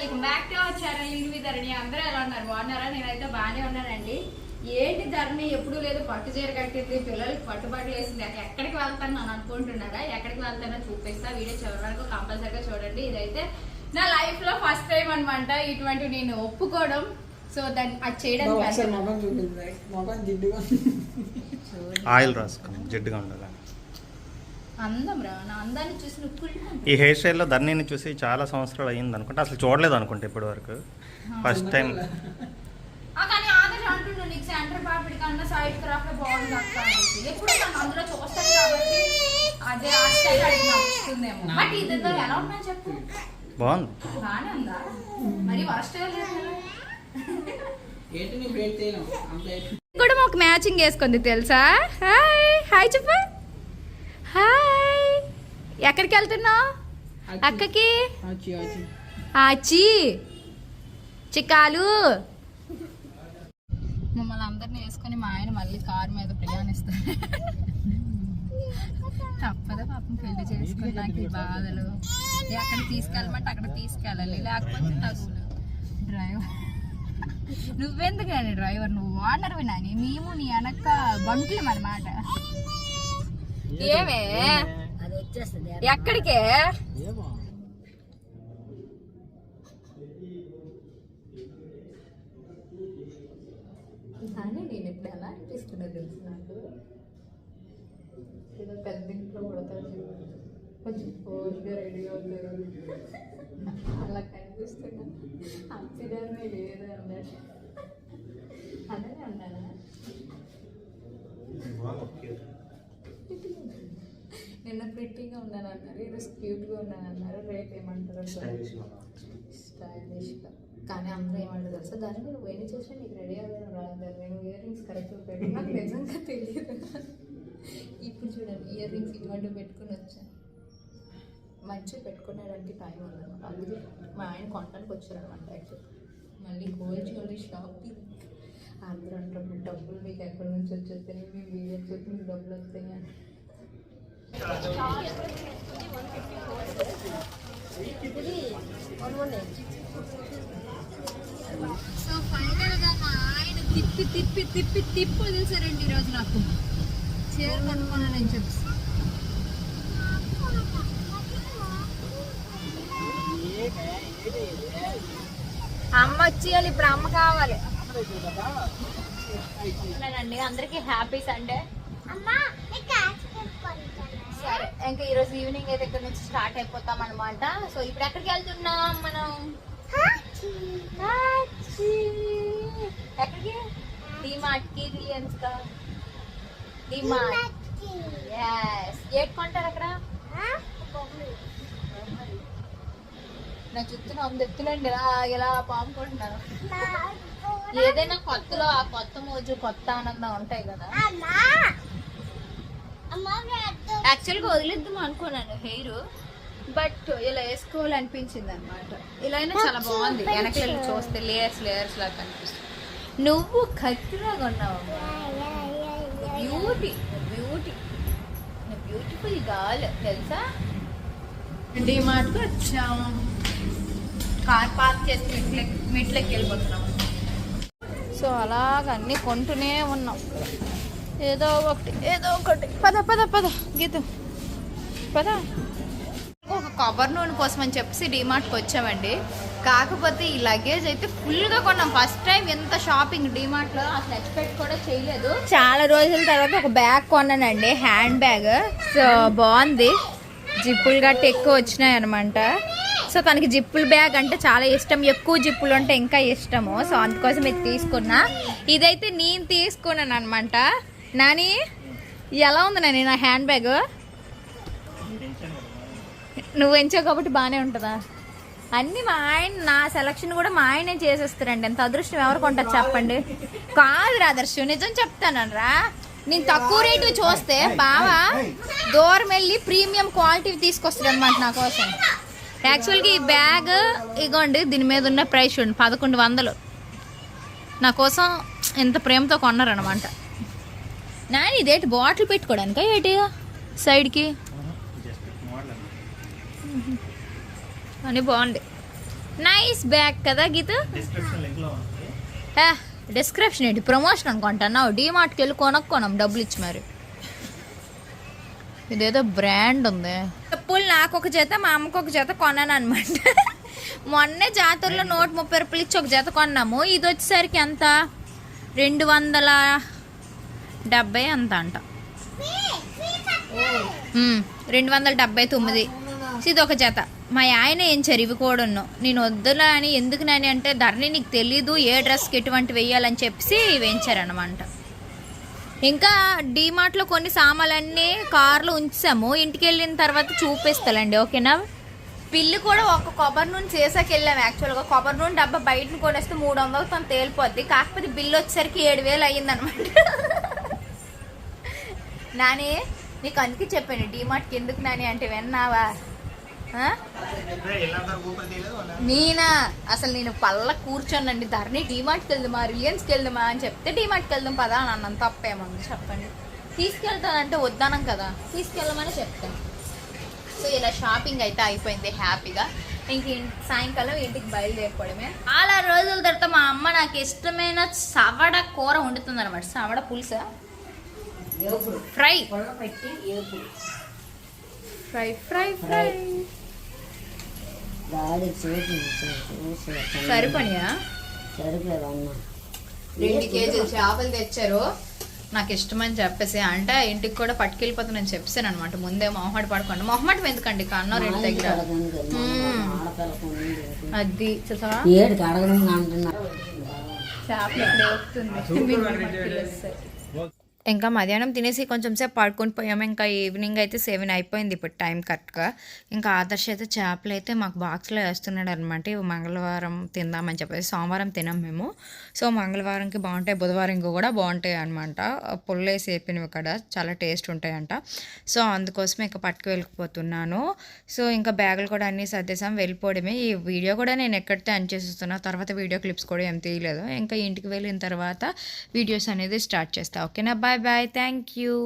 Welcome back to our channel మీ ధరణి? అందరూ ఎలా ఉన్నారు? బాగున్నారా? నేనైతే బాగానే ఉన్నానండి. ఏంటి ధరణి? ఎప్పుడు లేదు పట్టు చీర కట్టింది పిల్లలకి పట్టుబట్టలు వేసింది. ఎక్కడికి వెళ్తాను నేను అనుకుంటున్నారా? ఎక్కడికి వెళ్తానో చూపిస్తా. వీడియో చివరి వరకు కంపల్సరీగా చూడండి. ఇదైతే నా లైఫ్లో ఫస్ట్ టైం అన్నమాట. ఇటువంటి నేను ఒప్పుకోవడం. సో దాన్ని అది చేయడానికి ఆయిల్ రాసుకుని జిడ్డుగా ఉండాలి? అందం రా నా అందాన్ని చూసి నువ్వు కుళ్ళి ఈ హెయిర్ స్టైల్లో ధరణిని చూసి చాలా సంవత్సరాలు అయ్యింది అనుకుంటే. అసలు చూడలేదు అనుకుంటే ఇప్పటి వరకు ఫస్ట్ టైం ఆ, కానీ ఆదర్శ అంటుండు నీకు సెంటర్ పాపిడి కన్నా సైడ్ క్రాఫ్ట్ బాగుంది అక్క అనేసి. ఎప్పుడు నన్ను అందులో చూస్తాను కాబట్టి అదే ఆ స్టైల్ అది నాకు వస్తుందేమో బట్ ఇద్దరు ఎలా ఉన్నా చెప్పు. బాగుంది. బాగానే ఉందా? మరి వరస్ట్ లేదు కదా ఏంటి నీ బ్రేక్ చేయను? అంత కూడా మాకు మ్యాచింగ్ వేసుకుంది తెలుసా? హాయ్ హాయ్ చెప్పు. ఎక్కడికి వెళ్తున్నావు? అక్కకి? ఆచి చిక్కాలు మమ్మల్ని అందరిని వేసుకొని మా ఆయన మళ్ళీ కారు మీద ప్రయాణిస్తారు తప్పదా పాపం పెళ్ళి చేసుకున్నాక ఈ బాధలు. ఎక్కడ తీసుకెళ్ళమంటే అక్కడ తీసుకెళ్ళాలి. లేకపోతే తగులు. డ్రైవర్. నువ్వెందుకు కానీ డ్రైవర్? నువ్వు ఓనర్ నాని. మేము నీ వెనక బంట్లం అన్నమాట ఏమే? ఎక్కడికే? కానీ నేను ఇప్పుడు ఎలా అనిపిస్తున్నా తెలుసు నాకు? ఏదో పెద్ద ఇంట్లో కొడతారు కొంచెం ఫోర్స్గా రెడీ అవుతారు. అలా కనిపిస్తున్నా అప్పిదారమే లేదు అన్నట్టు అదే అన్నానా నిన్న ప్రిట్టీగా ఉన్నాను అన్నారు ఈరోజు క్యూట్గా ఉన్నాను అన్నారు రేపు ఏమంటారు స్టైలిష్గా కానీ అందరూ ఏమంటారు తెలుసా? దాన్ని నువ్వు ఏం చేసినా నీకు రెడీ అవ్వడం రాదు నేను ఇయర్ రింగ్స్ కరెక్ట్గా పెట్టి నాకు నిజంగా తెలియదు. ఇప్పుడు చూడండి ఇయర్ రింగ్స్ ఇటువంటివి పెట్టుకుని వచ్చాను. మంచిగా పెట్టుకునేడానికి టైం ఉందన్నమాట అందుకే మా ఆయన కొనడానికి వచ్చారనమాట యాక్చువల్ మళ్ళీ గోల్డ్ జ్యువెలరీ షాపింగ్ అందరూ అంటారు డబ్బులు మీకు ఎక్కడి నుంచి వచ్చేస్తాయి? మీ వీడియోస్ చూసి మీకు డబ్బులు వస్తాయి? అని సో ఫైనల్గా మా ఆయన తిప్పి తిప్పి తిప్పి తిప్పి వదిలేసారండి ఈరోజు నాకు. చీర కొనుక్కున్నానని చెప్పి. అమ్మ వచ్చేయాలి ఇప్పుడు అమ్మ కావాలి. అండి అందరికి హ్యాపీ సండే. సరే ఇంకా ఈరోజు ఈవినింగ్ అయితే ఇక్కడ నుంచి స్టార్ట్ అయిపోతాం అనమాట సో ఇప్పుడు ఎక్కడికి వెళ్తున్నాం మనం. ఎక్కడికి? రిలయన్స్ కా డిమార్ట్ ఎస్ ఏట్ కొంటారు అక్కడ? నా చుట్టూ వంద ఎత్తులండి. ఇలా ఇలా పాముకుంటున్నాను ఏదైనా కొత్తలో ఆ కొత్త మోజు కొత్త ఆనందం ఉంటాయి కదా. యాక్చువల్గా వదిలేద్దాం అనుకున్నాను హెయిర్ బట్ ఇలా వేసుకోవాలనిపించింది అనమాట ఇలా అయినా చాలా బాగుంది. వెనక్కి వెళ్ళి చూస్తే లేయర్స్ లేయర్స్ లాగా కనిపిస్తుంది. నువ్వు కత్తిలాగా ఉన్నావు బ్యూటీ బ్యూటీ బ్యూటిఫుల్ గాల్ తెలుసా? డిమార్ట్కి వచ్చాము. కార్ పార్క్ చేసి మెట్లెక్కి మెట్లెక్కి వెళ్ళిపోతున్నాము సో అలాగ అన్నీ కొంటూనే ఉన్నాం. ఏదో ఒకటి ఏదో ఒకటి. పద పద పద. గీత. పద. ఒక కొబ్బరి నూనె కోసం అని చెప్పేసి డిమార్ట్కి వచ్చామండి. కాకపోతే ఈ లగేజ్ అయితే ఫుల్గా కొన్నాం. ఫస్ట్ టైం ఎంత షాపింగ్ డిమార్ట్లో అసలు ఎక్స్పెక్ట్ కూడా చేయలేదు. చాలా రోజుల తర్వాత ఒక బ్యాగ్ కొన్నానండి హ్యాండ్ బ్యాగ్ సో బాగుంది. జిప్పులు గట్టి ఎక్కువ వచ్చినాయి అనమాట సో తనకి జిప్పుల బ్యాగ్ అంటే చాలా ఇష్టం. ఎక్కువ జిప్పులు అంటే ఇంకా ఇష్టము. సో అందుకోసం ఇది తీసుకున్నా. ఇదైతే నేను తీసుకున్నాను అనమాట నాని ఎలా ఉంది నాని నా హ్యాండ్ బ్యాగ్? నువ్వు ఎంచావు కాబట్టి బాగానే ఉంటుందా? అన్నీ మా ఆయన నా సెలక్షన్ కూడా మా ఆయనే చేసేస్తారండి. ఎంత అదృష్టం ఎవరు కొంటారు చెప్పండి? కాదు రాదర్శు నిజం చెప్తానరా నేను తక్కువ రేటు చూస్తే బావా దూరం వెళ్ళి ప్రీమియం క్వాలిటీ తీసుకొస్తాడు అనమాట నా కోసం. యాక్చువల్గా ఈ బ్యాగ్ ఇగోండి దీని మీద ఉన్న ప్రైస్ చూడండి పదకొండు వందలు. నా కోసం ఎంత ప్రేమతో కొన్నారనమాట నాని ఇదేంటి బాటిల్ పెట్టుకోవడానికా ఏంటి? సైడ్కి? జస్ట్ మోడల్ అని బాగుంది. నైస్ బ్యాగ్ కదా గీత? డిస్క్రిప్షన్ లింక్లో ఉంది. డిస్క్రిప్షన్ ఏంటి? ప్రమోషన్ అనుకుంటున్నావు? డీమార్ట్కి వెళ్ళి కొనుక్కోనాం డబ్బులు ఇచ్చి మరి. ఇదేదో బ్రాండ్ ఉంది. చెప్పులు నాకు ఒక జత మా అమ్మకు ఒక జత కొన్నాను అనమాట మొన్నే జాతరలో నూట ముప్పై రూపాయలు ఇచ్చి ఒక జత కొన్నాము. ఇది వచ్చేసరికి ఎంత? రెండు వందల డెబ్బై అంత అంట రెండు వందల డెబ్బై తొమ్మిది. ఇది ఒక జత. మా ఆయన ఏం ఇవి కూడా నేను వద్దులా అని ఎందుకు నాని అంటే ధరణి నీకు తెలీదు ఏ డ్రెస్కి ఎటువంటి వేయాలని చెప్పేసి వేయించారనమాట ఇంకా డీమార్ట్లో కొన్ని సామాన్లన్నీ కార్లో ఉంచాము. ఇంటికి వెళ్ళిన తర్వాత చూపిస్తాలండి ఓకేనా? పిల్లి కూడా ఒక కొబ్బరి నూనె చేసాకి వెళ్ళాము యాక్చువల్గా కొబ్బరి నూనె డబ్బా బయటను కొనేస్తే మూడు వందలు తను తేలిపోద్ది. కాకపోతే బిల్లు వచ్చేసరికి ఏడు వేలు అయ్యిందనమాట నాని నీకు అందుకే చెప్పాను డీమార్ట్కి ఎందుకు నాని అంటే విన్నావా? నేనా అసలు నేను పళ్ళ కూర్చోనండి. ధరణి డిమార్ట్కి వెళ్దామా రిలయన్స్కి వెళ్దామా అని చెప్తే డీమార్ట్కి వెళ్దాం పదా అని అన్నం తప్పేముంది చెప్పండి. తీసుకెళ్తానంటే వద్దానం కదా తీసుకెళ్ళమని చెప్తాను సో ఇలా షాపింగ్ అయితే అయిపోయింది హ్యాపీగా. ఇంక సాయంకాలం ఇంటికి బయలుదేరిపోవడమే. అలా రోజుల తర్వాత మా అమ్మ నాకు ఇష్టమైన సవడ కూర వండుతుంది అనమాట సవడ పులుసా? ఫ్రై. Fry fry fry. సరిపోదమ్మా. రెండు కేజీలు చేపలు తెచ్చారు. నాకు ఇష్టమని చెప్పేసి అంటే ఇంటికి కూడా పట్టుకెళ్ళిపోతానని చెప్పాను అనమాట ముందే మొహమాట పడకుండా. మొహమాటం ఎందుకండి? కన్నోరేంటి దగ్గర. అది చేపలు ఎక్కడ ఎక్కుతుంది ఇంకా మధ్యాహ్నం తినేసి కొంచెం సేపు పడుకొని పోయాము. ఇంకా ఈవినింగ్ అయితే సెవెన్ అయిపోయింది ఇప్పుడు టైం కరెక్ట్గా. ఇంకా ఆదర్శ అయితే చేపలు అయితే మాకు బాక్స్లో వేస్తున్నాడు అనమాట మంగళవారం తిందామని చెప్పేసి సోమవారం తినాం మేము. సో మంగళవారంకి బాగుంటాయి బుధవారంకి కూడా బాగుంటాయి అనమాట పుల్లేసి వేపినవి ఇక్కడ చాలా టేస్ట్ ఉంటాయంట. సో అందుకోసమే ఇంకా పట్టుకు వెళ్ళిపోతున్నాను. సో ఇంకా బ్యాగులు కూడా అన్నీ సర్దేశాం వెళ్ళిపోవడమే. ఈ వీడియో కూడా నేను ఎక్కడితే అన్ చేసేస్తున్నా తర్వాత వీడియో క్లిప్స్ కూడా ఏం తీయలేదు. ఇంకా ఇంటికి వెళ్ళిన తర్వాత వీడియోస్ అనేది స్టార్ట్ చేస్తా. ఓకేనా? Bye bye. Thank you.